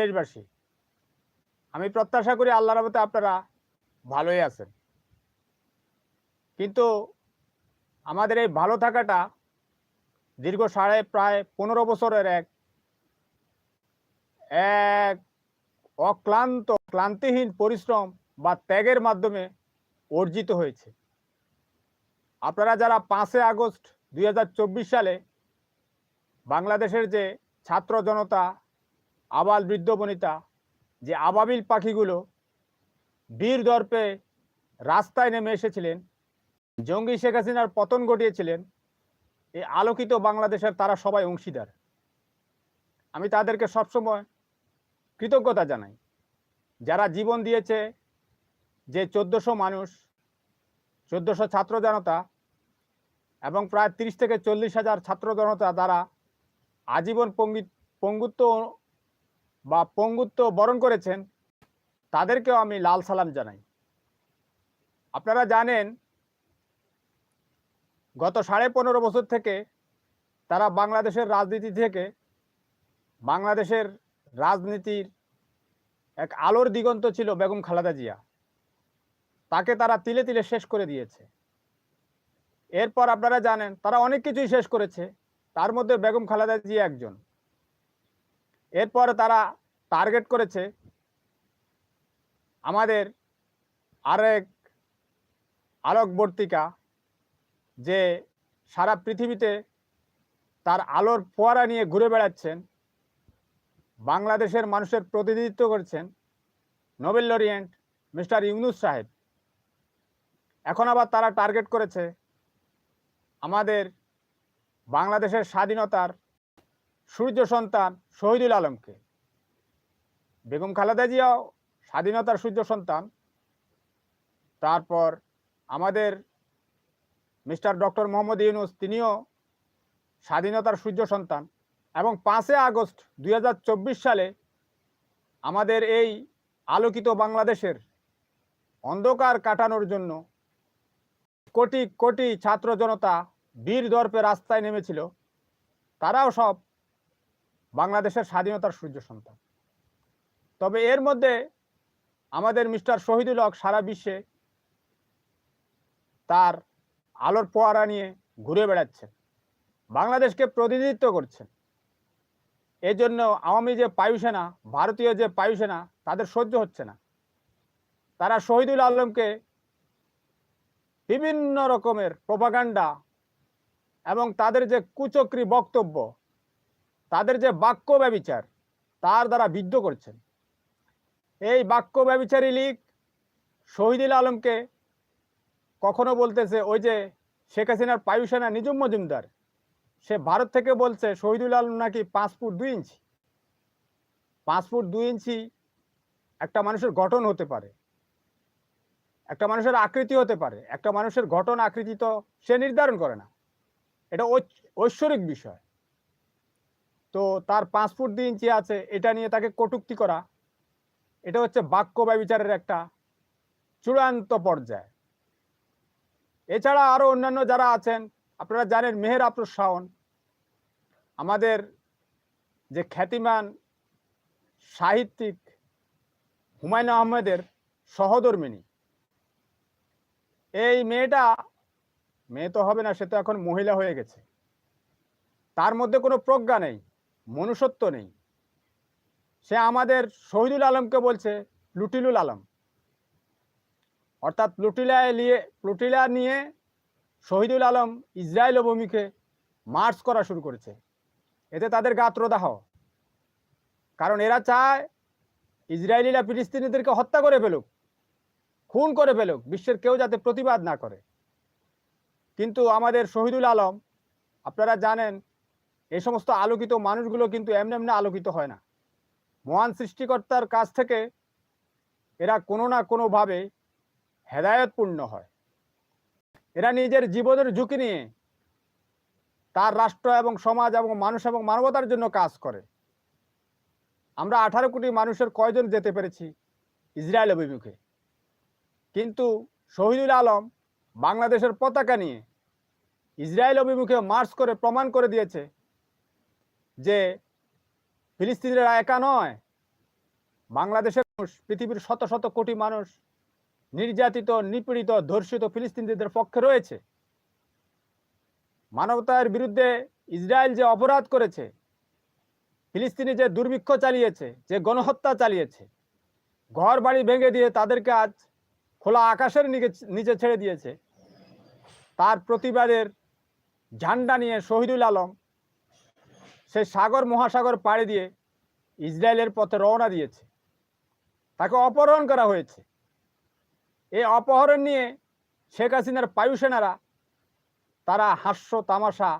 দেশবাসী, আমি প্রত্যাশা করি আল্লাহর রহমতে আপনারা ভালোই আছেন। কিন্তু আমাদের এই ভালো থাকাটা দীর্ঘ সাড়ে প্রায় পনেরো বছরের এক এক অক্লান্ত, ক্লান্তিহীন পরিশ্রম বা ত্যাগের মাধ্যমে অর্জিত হয়েছে। আপনারা যারা পাঁচই আগস্ট দুই হাজার চব্বিশ সালে বাংলাদেশের যে ছাত্র জনতা আবাল বৃদ্ধ বনিতা, যে আবাবিল পাখিগুলো বীর দর্পে রাস্তায় নেমে এসেছিলেন, জঙ্গি শেখ হাসিনার পতন ঘটিয়েছিলেন, এই আলোকিত বাংলাদেশের তারা সবাই অংশীদার। আমি তাদেরকে সবসময় কৃতজ্ঞতা জানাই। যারা জীবন দিয়েছে যে চোদ্দোশো মানুষ, চোদ্দোশো ছাত্র জনতা এবং প্রায় তিরিশ থেকে চল্লিশ হাজার ছাত্র জনতা দ্বারা আজীবন পঙ্গি পঙ্গুত্ব বা পঙ্গুত্ব বরণ করেছেন, তাদেরকেও আমি লাল সালাম জানাই। আপনারা জানেন, গত সাড়ে পনেরো বছর থেকে তারা বাংলাদেশের রাজনীতি থেকে বাংলাদেশের রাজনীতির এক আলোর দিগন্ত ছিল বেগম খালেদা জিয়া। তাকে তারা তিলে তিলে শেষ করে দিয়েছে। এরপর আপনারা জানেন, তারা অনেক কিছুই শেষ করেছে। তার মধ্যে বেগম খালেদা জিয়া একজন। এরপর তারা টার্গেট করেছে আমাদের আরেক আলোকবর্তিকা যে সারা পৃথিবীতে তার আলোর ফোয়ারা নিয়ে ঘুরে বেড়াচ্ছেন, বাংলাদেশের মানুষের প্রতিনিধিত্ব করছেন নোবেল লরিয়েন্ট মিস্টার ইউনুস সাহেব। এখন আবার তারা টার্গেট করেছে আমাদের বাংলাদেশের স্বাধীনতার সূর্য সন্তান শহীদুল আলমকে। বেগম খালেদা জিয়াও স্বাধীনতার সূর্য সন্তান। তারপর আমাদের মিস্টার ডক্টর মোহাম্মদ ইউনুস, তিনিও স্বাধীনতার সূর্য সন্তান। এবং পাঁচে আগস্ট দুই হাজার চব্বিশ সালে আমাদের এই আলোকিত বাংলাদেশের অন্ধকার কাটানোর জন্য কোটি কোটি ছাত্র জনতা বীর দর্পে রাস্তায় নেমেছিল। তারাও সব বাংলাদেশের স্বাধীনতার সূর্য সন্তান। তবে এর মধ্যে আমাদের মিস্টার শহীদুল হক সারা বিশ্বে তার আলোর পোয়ারা নিয়ে ঘুরে বেড়াচ্ছেন, বাংলাদেশকে প্রতিনিধিত্ব করছেন। এই জন্য আওয়ামী যে বায়ুসেনা ভারতীয় যে বায়ুসেনা তাদের সহ্য হচ্ছে না। তারা শহীদুল আলমকে বিভিন্ন রকমের প্রপাগান্ডা এবং তাদের যে কুচক্রি বক্তব্য তাদের যে বাক্য ব্যবিচার, তার দ্বারা বিদ্ধ করছেন। এই বাক্য ব্যবিচারী লীগ শহীদুল আলমকে কখনো বলতেছে, ওই যে শেখ হাসিনার বায়ুসেনা নিজুম মজুমদার, সে ভারত থেকে বলছে, শহীদুল আলম নাকি পাঁচ ফুট দুই ইঞ্চি। পাঁচ ফুট দুই ইঞ্চি একটা মানুষের গঠন হতে পারে, একটা মানুষের আকৃতি হতে পারে, একটা মানুষের গঠন আকৃতি তো সে নির্ধারণ করে না। এটা ঐশ্বরিক বিষয়। তো তার পাঁচ ফুট দুই ইঞ্চি আছে, এটা নিয়ে তাকে কটুক্তি করা। এটা হচ্ছে বাক্য ব্যবিচারের একটা চূড়ান্ত পর্যায়। এছাড়া আরও অন্যান্য যারা আছেন, আপনারা জানেন মেহের আফরোজ শাওন। আমাদের যে খ্যাতিমান সাহিত্যিক হুমায়ুন আহমেদের সহধর্মিনী। এই মেয়েটা, মেয়ে তো হবে না, সে তো এখন মহিলা হয়ে গেছে। তার মধ্যে কোনো প্রজ্ঞা নেই। মনুষ্যত্ব নেই। সে আমাদের শহীদুল আলমকে বলছে, লুটিলুল আলম। অর্থাৎ প্লুটিলা নিয়ে প্লুটিলা নিয়ে শহীদুল আলম ইসরায়েল অভিমুখে মার্চ করা শুরু করেছে। এতে তাদের গাত্রদাহ কারণ এরা চায় ইসরায়েলিরা ফিলিস্তিনিদেরকে হত্যা করে ফেলুক, খুন করে ফেলুক, বিশ্বের কেউ যাতে প্রতিবাদ না করে। কিন্তু আমাদের শহীদুল আলম, আপনারা জানেন এই সমস্ত আলোকিত মানুষগুলো কিন্তু এমনি এমনি আলোকিত হয় না। মহান সৃষ্টিকর্তার কাছ থেকে এরা কোনো না কোনোভাবে হেদায়তপূর্ণ হয়। এরা নিজের জীবনের ঝুঁকি নিয়ে তার রাষ্ট্র এবং সমাজ এবং মানুষ এবং মানবতার জন্য কাজ করে। আমরা আঠারো কোটি মানুষের কয়জন যেতে পেরেছি ইসরায়েল অভিমুখে? কিন্তু শহীদুল আলম বাংলাদেশের পতাকা নিয়ে ইসরায়েল অভিমুখে মার্চ করে প্রমাণ করে দিয়েছে যে ফিলিস্তিনিরা একা নয়, বাংলাদেশের মানুষ, পৃথিবীর শত শত কোটি মানুষ, নির্যাতিত, নিপীড়িত, ধর্ষিত ফিলিস্তিনিদের পক্ষে রয়েছে। মানবতার বিরুদ্ধে ইসরায়েল যে অপরাধ করেছে, ফিলিস্তিনি যে দুর্ভিক্ষ চালিয়েছে, যে গণহত্যা চালিয়েছে ঘর বাড়ি ভেঙে দিয়ে তাদেরকে আজ খোলা আকাশের নিচে- ছেড়ে দিয়েছে, তার প্রতিবাদের ঝান্ডা নিয়ে শহীদুল আলম সে সাগর মহাসাগর পাড়ি দিয়ে ইসরায়েলের পথে রওনা দিয়েছে। তাকে অপহরণ করা হয়েছে। এই অপহরণ নিয়ে শেখ হাসিনার বায়ুসেনারা তারা হাস্য, তামাশা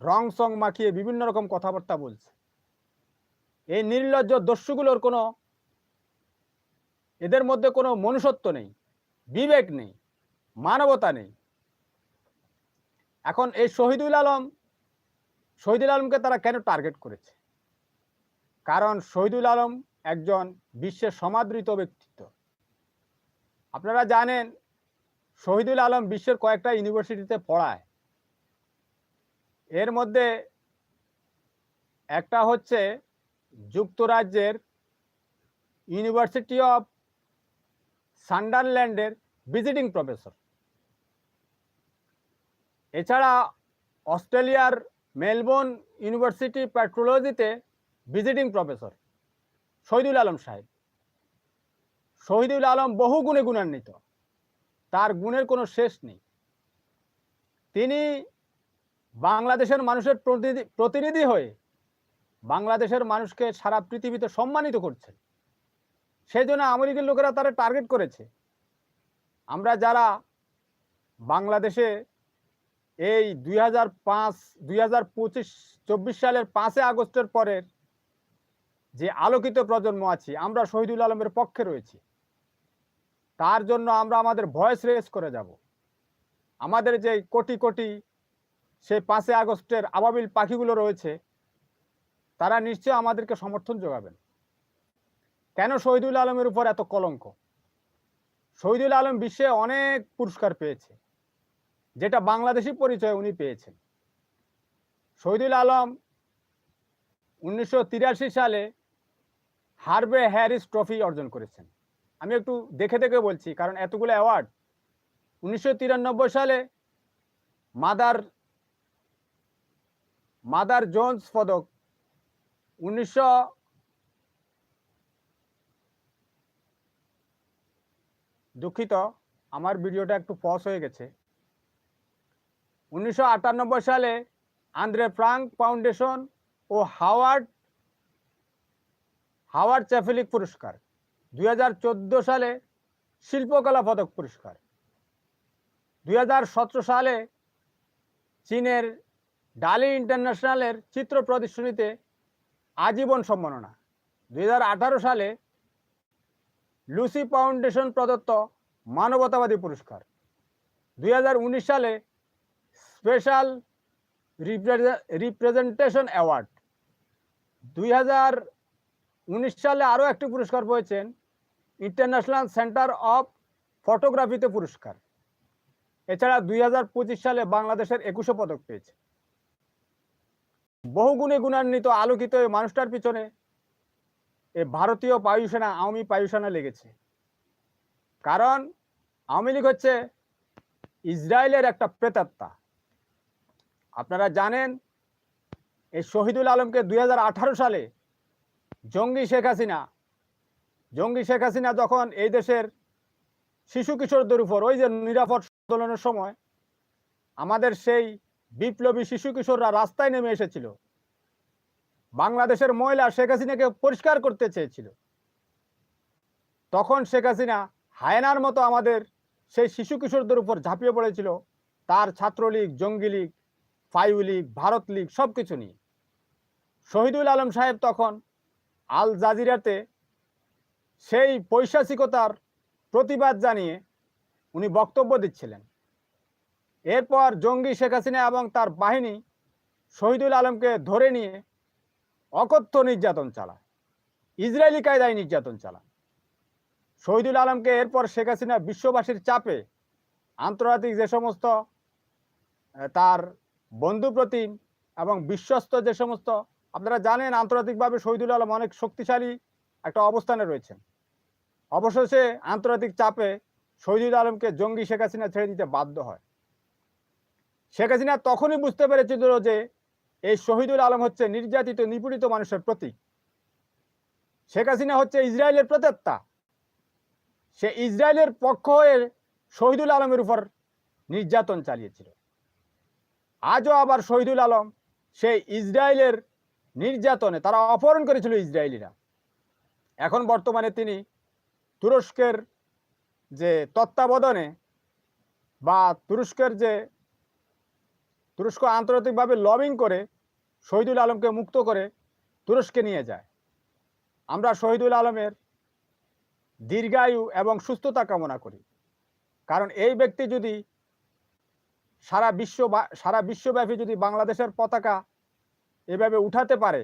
রং সং মাখিয়ে বিভিন্ন রকম কথাবার্তা বলছে। এই নির্লজ্জ দস্যুগুলোর কোনো, এদের মধ্যে কোনো মনুষ্যত্ব নেই, বিবেক নেই, মানবতা নেই। এখন এই শহীদুল আলম শহীদুল আলমকে তারা কেন টার্গেট করেছে? কারণ শহীদুল আলম একজন বিশ্বের সমাদৃত ব্যক্তিত্ব। আপনারা জানেন, শহীদুল আলম বিশ্বের কয়েকটা ইউনিভার্সিটিতে পড়ায়। এর মধ্যে একটা হচ্ছে যুক্তরাজ্যের ইউনিভার্সিটি অফ সান্ডারল্যান্ডের ভিজিটিং প্রফেসর এছাড়া অস্ট্রেলিয়ার মেলবোর্ন ইউনিভার্সিটি পেট্রোলজিতে ভিজিটিং প্রফেসর, শহীদুল আলম সাহেব। শহীদুল আলম বহু গুণে গুণান্বিত, তার গুণের কোনো শেষ নেই। তিনি বাংলাদেশের মানুষের প্রতিনিধি হয়ে বাংলাদেশের মানুষকে সারা পৃথিবীতে সম্মানিত করছেন। সেই জন্য আমেরিকার লোকেরা তারা টার্গেট করেছে। আমরা যারা বাংলাদেশে এই দুই হাজার পাঁচ, দুই হাজার পঁচিশ, চব্বিশ সালের পাঁচই আগস্টের পরের যে আলোকিত প্রজন্ম আছি, আমরা শহীদুল আলমের পক্ষে রয়েছি। তার জন্য আমরা আমাদের ভয়েস রেস করে যাব। আমাদের যে কোটি কোটি সেই পাঁচই আগস্টের আবাবিল পাখিগুলো রয়েছে, তারা নিশ্চয় আমাদেরকে সমর্থন যোগাবেন। কেন শহীদুল আলমের উপর এত কলঙ্ক? শহীদুল আলম বিশ্বে অনেক পুরস্কার পেয়েছে। যেটা বাংলাদেশি পরিচয় উনি পেয়েছেন। শহীদুল আলম উনিশশো তিরাশি সালে হার্বে হ্যারিস ট্রফি অর্জন করেছেন। আমি একটু দেখে দেখে বলছি, কারণ এতগুলো অ্যাওয়ার্ড। উনিশশো তিরানব্বই সালে মাদার মাদার জোন্স পদক। উনিশশো দুঃখিত, আমার ভিডিওটা একটু পজ হয়ে গেছে। উনিশশো আটানব্বই সালে আন্দ্রে ফ্রাঙ্ক ফাউন্ডেশন ও হাওয়ার্ড হাওয়ার্ড চ্যাফেলিক পুরস্কার। দুই হাজার চোদ্দ সালে শিল্পকলা পদক পুরস্কার। দুই হাজার সতেরো সালে চীনের ডালি ইন্টারন্যাশনালের চিত্র প্রদর্শনীতে আজীবন সম্মাননা। দুই হাজার আঠারো সালে লুসি ফাউন্ডেশন প্রদত্ত মানবতাবাদী পুরস্কার। দুই হাজার উনিশ সালে স্পেশাল রিপ্রেজেন্টেশন অ্যাওয়ার্ড। দুই সালে আরও একটি পুরস্কার পেয়েছেন ইন্টারন্যাশনাল সেন্টার অফ ফটোগ্রাফিতে পুরস্কার। এছাড়া দুই হাজার পঁচিশ সালে বাংলাদেশের একুশে পদক পেয়েছে। বহুগুণে গুণান্বিত আলোকিত এই মানুষটার পিছনে এ ভারতীয় বায়ুসেনা আওয়ামী বায়ুসেনা লেগেছে। কারণ আওয়ামী লীগ হচ্ছে ইসরায়েলের একটা প্রেতাত্মা। আপনারা জানেন, এই শহীদুল আলমকে দুই হাজার আঠারো সালে জঙ্গি শেখ হাসিনা, জঙ্গি শেখ হাসিনা যখন এই দেশের শিশু কিশোরদের উপর, ওই যে নিরাপদ আন্দোলনের সময়, আমাদের সেই বিপ্লবী শিশু কিশোররা রাস্তায় নেমে এসেছিল। বাংলাদেশের মহিলা শেখ হাসিনাকে পরিষ্কার করতে চেয়েছিল। তখন শেখ হাসিনা হায়নার মতো আমাদের সেই শিশু কিশোরদের উপর ঝাঁপিয়ে পড়েছিল। তার ছাত্রলীগ, জঙ্গি লীগ ফাইউ লীগ ভারত লীগ সব কিছু নিয়ে। শহীদুল আলম সাহেব তখন আল জাজিরাতে সেই পৈশাচিকতার প্রতিবাদ জানিয়ে উনি বক্তব্য দিচ্ছিলেন। এরপর জঙ্গি শেখ হাসিনা এবং তার বাহিনী শহীদুল আলমকে ধরে নিয়ে অকথ্য নির্যাতন চালায়, ইসরায়েলি কায়দায় নির্যাতন চালায়। শহীদুল আলমকে এরপর শেখ হাসিনা বিশ্ববাসীর চাপে আন্তর্জাতিক যে সমস্ত তার বন্ধু প্রতিম এবং বিশ্বস্ত যে সমস্ত, আপনারা জানেন আন্তর্জাতিকভাবে শহীদুল আলম অনেক শক্তিশালী একটা অবস্থানে রয়েছেন। অবশেষে আন্তর্জাতিক চাপে শহীদুল আলমকে জঙ্গি শেখ হাসিনা ছেড়ে দিতে বাধ্য হয়। শেখ হাসিনা তখনই বুঝতে পেরেছিল যে এই শহীদুল আলম হচ্ছে নির্যাতিত, নিপীড়িত মানুষের প্রতীক। শেখ হাসিনা হচ্ছে ইসরায়েলের প্রতেত্তা সে ইসরায়েলের পক্ষ হয়ে শহীদুল আলমের উপর নির্যাতন চালিয়েছিল। আজও আবার শহীদুল আলম সেই ইসরায়েলের নির্যাতনে তারা অপহরণ করেছিল ইসরায়েলিরা। এখন বর্তমানে তিনি তুরস্কের যে তত্ত্বাবধানে বা তুরস্কের যে তুরস্ক আন্তর্জাতিকভাবে লবিং করে শহীদুল আলমকে মুক্ত করে তুরস্কে নিয়ে যায়। আমরা শহীদুল আলমের দীর্ঘায়ু এবং সুস্থতা কামনা করি। কারণ এই ব্যক্তি যদি সারা বিশ্ব সারা বিশ্বব্যাপী যদি বাংলাদেশের পতাকা এভাবে উঠাতে পারে,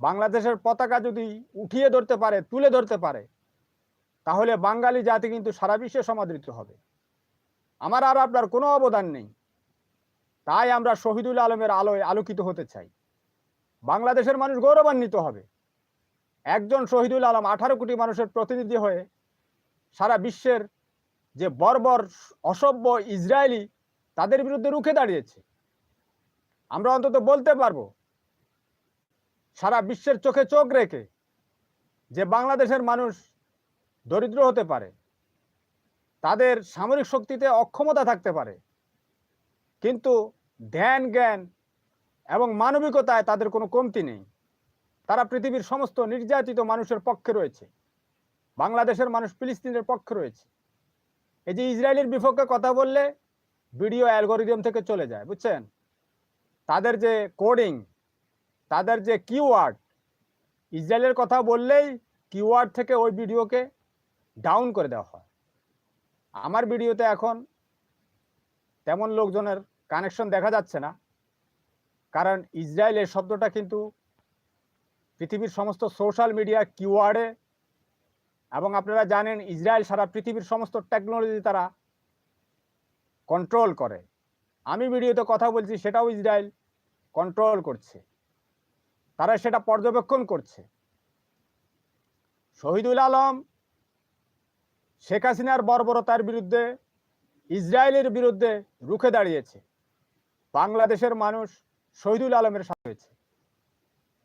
বাংলাদেশের পতাকা যদি উঠিয়ে ধরতে পারে, তুলে ধরতে পারে, তাহলে বাঙালি জাতি কিন্তু সারা বিশ্বে সমাদৃত হবে। আমার আর আপনার কোনো অবদান নেই। তাই আমরা শহীদুল আলমের আলোয় আলোকিত হতে চাই। বাংলাদেশের মানুষ গৌরবান্বিত হবে। একজন শহীদুল আলম আঠারো কোটি মানুষের প্রতিনিধি হয়ে সারা বিশ্বের যে বর্বর, অসভ্য ইসরায়েলি তাদের বিরুদ্ধে রুখে দাঁড়িয়েছে। আমরা অন্তত বলতে পারব, সারা বিশ্বের চোখে চোখ রেখে যে বাংলাদেশের মানুষ দরিদ্র হতে পারে, তাদের সামরিক শক্তিতে অক্ষমতা থাকতে পারে, কিন্তু ধ্যান, জ্ঞান এবং মানবিকতায় তাদের কোনো কমতি নেই। তারা পৃথিবীর সমস্ত নির্যাতিত মানুষের পক্ষে রয়েছে, বাংলাদেশের মানুষ ফিলিস্তিনের পক্ষে রয়েছে। এই যে ইসরায়েলের বিপক্ষে কথা বললে ভিডিও অ্যালগোরিদম থেকে চলে যায়, বুঝছেন? তাদের যে কোডিং তাদের যে কিওয়ার্ড ইসরায়েলের কথা বললেই কিওয়ার্ড থেকে ওই ভিডিওকে ডাউন করে দেওয়া হয়। আমার ভিডিওতে এখন তেমন লোকজনের কানেকশন দেখা যাচ্ছে না, কারণ ইসরায়েলের শব্দটা কিন্তু পৃথিবীর সমস্ত সোশ্যাল মিডিয়া কিওয়ার্ডে এবং আপনারা জানেন ইসরায়েল সারা পৃথিবীর সমস্ত টেকনোলজি তারা কন্ট্রোল করে। আমি ভিডিওতে কথা বলছি, সেটাও ইসরায়েল কন্ট্রোল করছে। তারা সেটা পর্যবেক্ষণ করছে। শহীদুল আলম, শেখ হাসিনার বর্বরতার বিরুদ্ধে, ইসরায়েলের বিরুদ্ধে রুখে দাঁড়িয়েছে। বাংলাদেশের মানুষ শহীদুল আলমের সাথে হয়েছে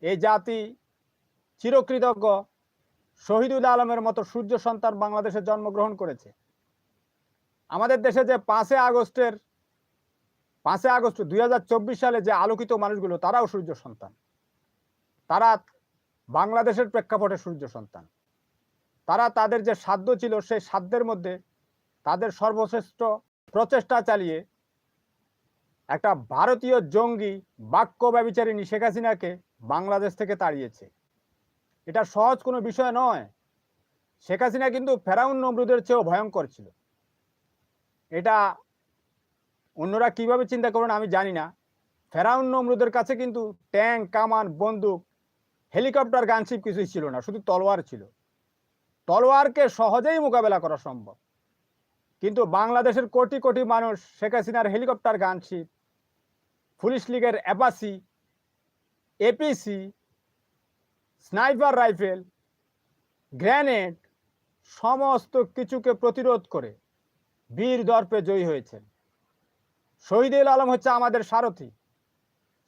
এই জাতি চিরকৃতজ্ঞ, শহীদুল আলমের মতো সূর্য সন্তান বাংলাদেশে জন্মগ্রহণ করেছে। আমাদের দেশে যে পাঁচে আগস্টের, পাঁচে আগস্ট দুই হাজার চব্বিশ সালে যে আলোকিত মানুষগুলো, তারাও সূর্য সন্তান। তারা বাংলাদেশের প্রেক্ষাপটে সূর্য সন্তান। তারা তাদের যে সাধ্য ছিল, সেই সাধ্যের মধ্যে তাদের সর্বশ্রেষ্ঠ প্রচেষ্টা চালিয়ে একটা ভারতীয় জঙ্গি বাক্য ব্যবিচারিণী শেখ হাসিনাকে বাংলাদেশ থেকে তাড়িয়েছে। এটা সহজ কোনো বিষয় নয়। শেখ হাসিনা কিন্তু ফেরাউন নমরুদের চেয়েও ভয়ঙ্কর ছিল। এটা অন্যরা কীভাবে চিন্তা করবেন আমি জানি না। ফেরাউন নমরুদের কাছে কিন্তু ট্যাঙ্ক, কামান, বন্দুক, হেলিকপ্টার, গানশিপ কিছুই ছিল না, শুধু তলোয়ার ছিল। তলোয়ারকে সহজেই মোকাবেলা করা সম্ভব। কিন্তু বাংলাদেশের কোটি কোটি মানুষ, শেখ হাসিনার হেলিকপ্টার, গানশিপ, পুলিশ লীগের APC APC, sniper rifle, grenade, সমস্ত কিছুকে প্রতিরোধ করে বীর দর্পে জয়ী হয়েছেন। শহীদুল আলম হচ্ছে আমাদের সারথি।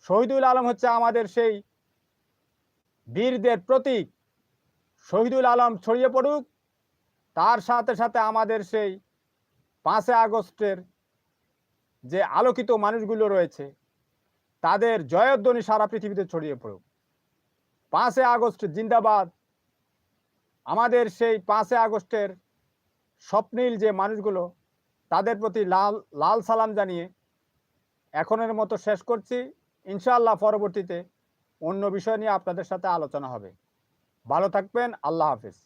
শহীদুল আলম হচ্ছে আমাদের সেই বীরদের প্রতীক। শহীদুল আলম ছড়িয়ে পড়ুক, তার সাথে সাথে আমাদের সেই পাঁচে আগস্টের যে আলোকিত মানুষগুলো রয়েছে, তাদের জয়ধ্বনি সারা পৃথিবীতে ছড়িয়ে পড়ুক। পাঁচে আগস্ট জিন্দাবাদ। আমাদের সেই পাঁচে আগস্টের স্বপ্নীল যে মানুষগুলো তাদের প্রতি লাল লাল সালাম জানিয়ে এখনের মতো শেষ করছি। ইনশাআল্লাহ পরবর্তীতে অন্য বিষয় নিয়ে আপনাদের সাথে আলোচনা হবে। ভালো থাকবেন, আল্লাহ হাফিজ।